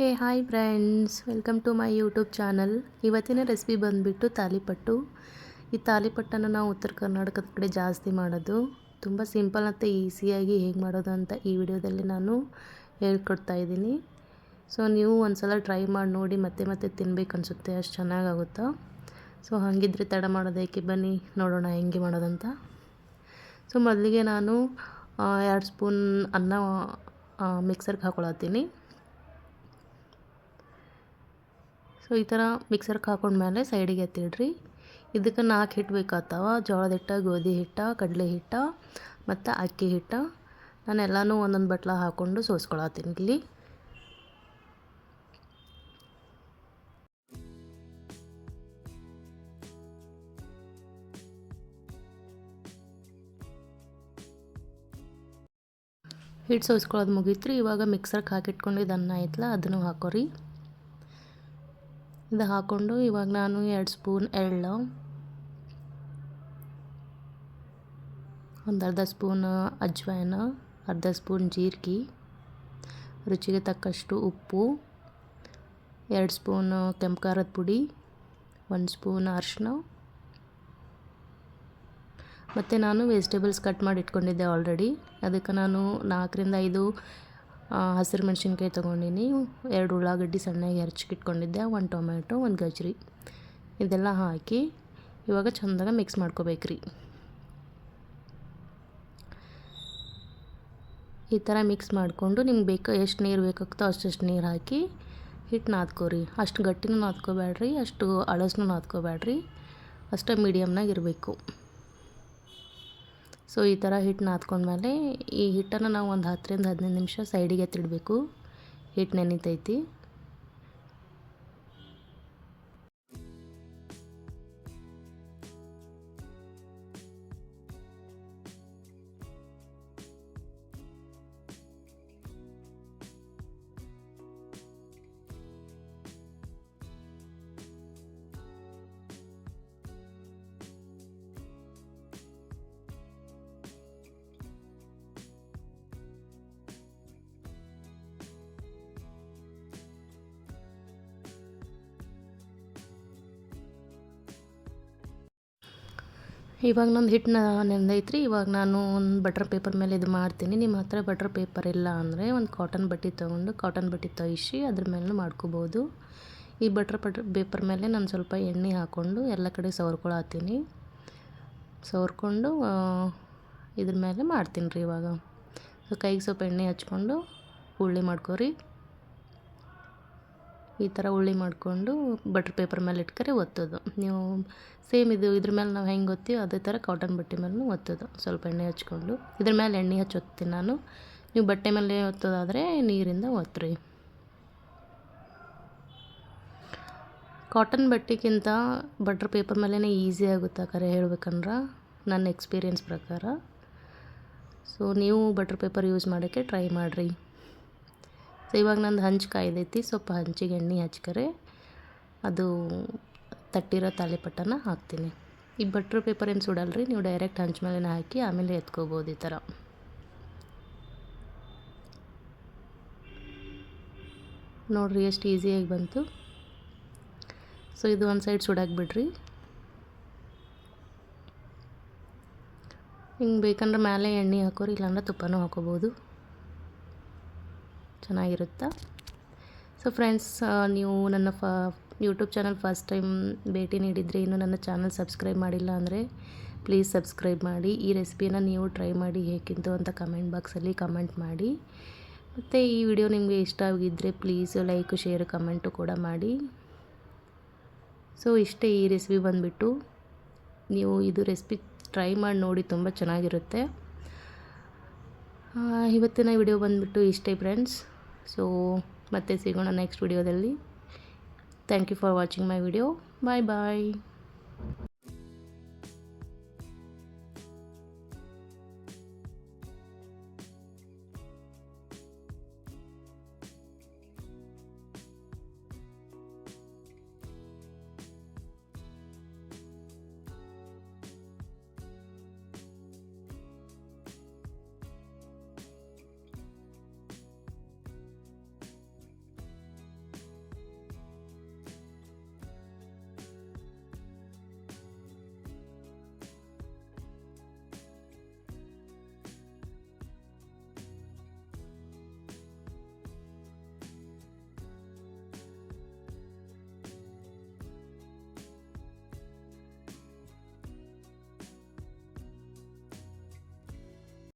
Hey, hi friends. Welcome to my YouTube channel. ಇವತ್ತಿನ recipe ಬಂದುಬಿಟ್ಟು ತಾಲಿಪಟ್ಟು. ಈ ತಾಲಿಪಟ್ಟನ್ನು ನಾವು ಉತ್ತರ ಕರ್ನಾಟಕದ ಕಡೆ ಜಾಸ್ತಿ ಮಾಡೋದು. ತುಂಬ ಸಿಂಪಲ್ ಮತ್ತು ಈಸಿಯಾಗಿ ಹೇಗೆ ಮಾಡೋದು ಅಂತ ಈ ವಿಡಿಯೋದಲ್ಲಿ ನಾನು ಹೇಳ್ಕೊಡ್ತಾ ಇದ್ದೀನಿ. ಸೊ, ನೀವು ಒಂದು ಸಲ ಟ್ರೈ ಮಾಡಿ ನೋಡಿ, ಮತ್ತೆ ಮತ್ತೆ ತಿನ್ಬೇಕು ಅನಿಸುತ್ತೆ, ಅಷ್ಟು ಚೆನ್ನಾಗಾಗುತ್ತಾ? ಸೊ, ಹಾಗಿದ್ರೆ ತಡ ಮಾಡೋದಕ್ಕೆ ಬನ್ನಿ, ನೋಡೋಣ ಹೆಂಗೆ ಮಾಡೋದಂತ. ಸೊ, ಮೊದಲಿಗೆ ನಾನು ಎರಡು ಸ್ಪೂನ್ ಅನ್ನ ಮಿಕ್ಸರ್ಗೆ ಹಾಕೊಳತ್ತೀನಿ. ಸೊ, ಈ ಥರ ಮಿಕ್ಸರ್ಗೆ ಹಾಕೊಂಡ್ಮೇಲೆ ಸೈಡಿಗೆ ಎತ್ತಿಡ್ರಿ. ಇದಕ್ಕೆ ನಾಲ್ಕು ಹಿಟ್ಟು ಬೇಕಾಗ್ತಾವ. ಜೋಳದ ಹಿಟ್ಟು, ಗೋಧಿ ಹಿಟ್ಟು, ಕಡಲೆ ಹಿಟ್ಟು ಮತ್ತು ಅಕ್ಕಿ ಹಿಟ್ಟು. ನಾನು ಎಲ್ಲನೂ ಒಂದೊಂದು ಬಟ್ಲ ಹಾಕ್ಕೊಂಡು ಸೋಸ್ಕೊಳತ್ತೀನಿ ಇಲ್ಲಿ. ಹಿಟ್ಟು ಸೋಸ್ಕೊಳ್ಳೋದು ಮುಗೀತು ಇವಾಗ ಮಿಕ್ಸರ್ಗೆ ಹಾಕಿಟ್ಕೊಂಡಿದ್ದು ಅನ್ನ ಐತಲ್ಲ ಅದನ್ನು ಹಾಕೋರಿ. ಇದು ಹಾಕ್ಕೊಂಡು ಇವಾಗ ನಾನು ಎರಡು ಸ್ಪೂನ್ ಎಳ್ಳು, ಒಂದು ಅರ್ಧ ಸ್ಪೂನ್ ಅಜ್ವಾನ, ಅರ್ಧ ಸ್ಪೂನ್ ಜೀರಿಗೆ, ರುಚಿಗೆ ತಕ್ಕಷ್ಟು ಉಪ್ಪು, ಎರಡು ಸ್ಪೂನ್ ಕೆಂಪು ಖಾರದ ಪುಡಿ, ಒಂದು ಸ್ಪೂನ್ ಅರಿಶಿನ ಮತ್ತು ನಾನು ವೆಜಿಟೇಬಲ್ಸ್ ಕಟ್ ಮಾಡಿ ಇಟ್ಕೊಂಡಿದ್ದೆ ಆಲ್ರೆಡಿ ಅದಕ್ಕೆ ನಾನು ನಾಲ್ಕರಿಂದ ಐದು ಹಸಿರು ಮೆಣಸಿನ್ಕಾಯಿ ತೊಗೊಂಡಿನಿ. ಎರಡು ಉಳ್ಳಾಗಡ್ಡಿ ಸಣ್ಣಗೆ ಇಟ್ಕೊಂಡಿದ್ದೆ ಒಂದು ಟೊಮೆಟೊ ಒಂದು ಗಜ್ರಿ. ಇದೆಲ್ಲ ಹಾಕಿ ಇವಾಗ ಚೆಂದಾಗ ಮಿಕ್ಸ್ ಮಾಡ್ಕೋಬೇಕ್ರಿ. ಈ ಥರ ಮಿಕ್ಸ್ ಮಾಡಿಕೊಂಡು ನಿಮ್ಗೆ ಬೇಕು, ಎಷ್ಟು ನೀರು ಬೇಕಾಗ್ತೋ ಅಷ್ಟು ನೀರು ಹಾಕಿ ಹಿಟ್ಟು ನಾದ್ಕೋರಿ. ಅಷ್ಟು ಗಟ್ಟಿನೂ ನಾದ್ಕೋಬೇಡ್ರಿ, ಅಷ್ಟು ಅಳಸ್ನೂ ನಾದ್ಕೋಬೇಡ್ರಿ. ಅಷ್ಟೇ ಮೀಡಿಯಮ್ನಾಗ ಇರಬೇಕು. ಸೊ ಈ ಥರ ಹಿಟ್ಟು ನಾದ್ಕೊಂಡ್ಮೇಲೆ ಈ ಹಿಟ್ಟನ್ನು ನಾವು ಒಂದು ಹತ್ತರಿಂದ ಹದಿನೈದು ನಿಮಿಷ ಸೈಡಿಗೆ ಎತ್ತಿಡಬೇಕು. ಹಿಟ್ಟು ನೆನಿತೈತಿ. ಇವಾಗ ನಂದು ಹಿಟ್ಟು ನೆಂದೈತ್ರಿ ಇವಾಗ ನಾನು ಒಂದು ಬಟರ್ ಪೇಪರ್ ಮೇಲೆ ಇದು ಮಾಡ್ತೀನಿ. ನಿಮ್ಮ ಹತ್ರ ಬಟರ್ ಪೇಪರ್ ಇಲ್ಲ ಅಂದರೆ ಒಂದು ಕಾಟನ್ ಬಟ್ಟೆ ತೊಗೊಂಡು ಕಾಟನ್ ಬಟ್ಟೆ ತೊಯ್ಸಿ ಅದ್ರ ಮೇಲೆ ಮಾಡ್ಕೋಬೋದು. ಈ ಬಟರ್ ಬಟರ್ ಪೇಪರ್ ಮೇಲೆ ನಾನು ಸ್ವಲ್ಪ ಎಣ್ಣೆ ಹಾಕ್ಕೊಂಡು ಎಲ್ಲ ಕಡೆ ಸವರ್ಕೊಳತ್ತೀನಿ ಸವರ್ಕೊಂಡು ಇದ್ರ ಮೇಲೆ ಮಾಡ್ತೀನಿ ರೀ ಇವಾಗ. ಕೈಗೆ ಸ್ವಲ್ಪ ಎಣ್ಣೆ ಹಚ್ಕೊಂಡು ಉಳ್ಳಿ ಮಾಡ್ಕೊರಿ. ಈ ಥರ ಉಳ್ಳಿ ಮಾಡಿಕೊಂಡು ಬಟ್ರ್ ಪೇಪರ್ ಮೇಲೆ ಇಟ್ಕರೆ ಒತ್ತೋದು. ನೀವು ಸೇಮ್ ಇದು ಇದ್ರ ಮೇಲೆ ನಾವು ಹೆಂಗೆ ಒತ್ತೀವಿ ಅದೇ ಥರ ಕಾಟನ್ ಬಟ್ಟೆ ಮೇಲೂ ಒತ್ತೋದು. ಸ್ವಲ್ಪ ಎಣ್ಣೆ ಹಚ್ಕೊಂಡು. ಇದ್ರ ಮೇಲೆ ಎಣ್ಣೆ ಹಚ್ಚಿ ಒತ್ತೀನಿ ನಾನು. ನೀವು ಬಟ್ಟೆ ಮೇಲೆ ಒತ್ತೋದಾದರೆ ನೀರಿಂದ ಒತ್ತಿರಿ ಕಾಟನ್ ಬಟ್ಟೆಗಿಂತ ಬಟ್ರ್ ಪೇಪರ್ ಮೇಲೇ ಈಸಿ ಆಗುತ್ತೆ ಕರೆ ಹೇಳ್ಬೇಕಂದ್ರೆ? ನನ್ನ ಎಕ್ಸ್ಪೀರಿಯೆನ್ಸ್ ಪ್ರಕಾರ. ಸೊ ನೀವು ಬಟ್ರ್ ಪೇಪರ್ ಯೂಸ್ ಮಾಡೋಕ್ಕೆ ಟ್ರೈ ಮಾಡಿರಿ. ಸೊ ಇವಾಗ ನಂದು ಹಂಚು ಕಾಯ್ದೈತಿ. ಸ್ವಲ್ಪ ಹಂಚಿಗೆ ಎಣ್ಣೆ ಹಚ್ಕರೆ, ಅದು ತಟ್ಟಿರೋ ತಾಲಿಪಟ್ಟನ ಹಾಕ್ತೀನಿ. ಈ ಬಟ್ರ್ ಪೇಪರ್ ಏನು ಸುಡಲ್ರಿ? ನೀವು ಡೈರೆಕ್ಟ್ ಹಂಚು ಮೇಲೆ ಹಾಕಿ ಆಮೇಲೆ ಎತ್ಕೋಬೋದು ಈ ಥರ. ನೋಡಿರಿ ಎಷ್ಟು ಈಸಿಯಾಗಿ ಬಂತು. ಸೊ ಇದು ಒಂದು ಸೈಡ್ ಸುಡಾಕ್ ಬಿಡ್ರಿ. ಹಿಂಗೆ ಬೇಕಂದ್ರೆ ಮೇಲೆ ಎಣ್ಣೆ ಹಾಕೋರಿ, ಇಲ್ಲಾಂದ್ರೆ ತುಪ್ಪನೂ ಹಾಕೋಬೋದು. ಚೆನ್ನಾಗಿರುತ್ತೆ? ಸೊ ಫ್ರೆಂಡ್ಸ್ ನೀವು ನನ್ನ ಫ ಯೂಟ್ಯೂಬ್ ಚಾನಲ್ ಫಸ್ಟ್ ಟೈಮ್ ಭೇಟಿ ನೀಡಿದರೆ ಇನ್ನೂ ನನ್ನ ಚಾನಲ್ ಸಬ್ಸ್ಕ್ರೈಬ್ ಮಾಡಿಲ್ಲ ಅಂದರೆ ಪ್ಲೀಸ್ ಸಬ್ಸ್ಕ್ರೈಬ್ ಮಾಡಿ. ಈ ರೆಸಿಪಿನ ನೀವು ಟ್ರೈ ಮಾಡಿ ಹೇಗಿಂತು ಅಂತ ಕಮೆಂಟ್ ಬಾಕ್ಸಲ್ಲಿ ಕಮೆಂಟ್ ಮಾಡಿ. ಮತ್ತು ಈ ವಿಡಿಯೋ ನಿಮಗೆ ಇಷ್ಟ ಆಗಿದ್ದರೆ ಪ್ಲೀಸ್ ಲೈಕ್ ಶೇರು ಕಮೆಂಟು ಕೂಡ ಮಾಡಿ. ಸೊ ಇಷ್ಟೇ ಈ ರೆಸಿಪಿ ಬಂದುಬಿಟ್ಟು ನೀವು ಇದು ರೆಸಿಪಿ ಟ್ರೈ ಮಾಡಿ ನೋಡಿ ತುಂಬ ಚೆನ್ನಾಗಿರುತ್ತೆ. ಇವತ್ತಿನ ವಿಡಿಯೋ ಬಂದುಬಿಟ್ಟು ಇಷ್ಟೇ ಫ್ರೆಂಡ್ಸ್ ಸೊ ಮತ್ತೆ ಸಿಗೋಣ ನೆಕ್ಸ್ಟ್ ವಿಡಿಯೋದಲ್ಲಿ thank you for watching my video bye bye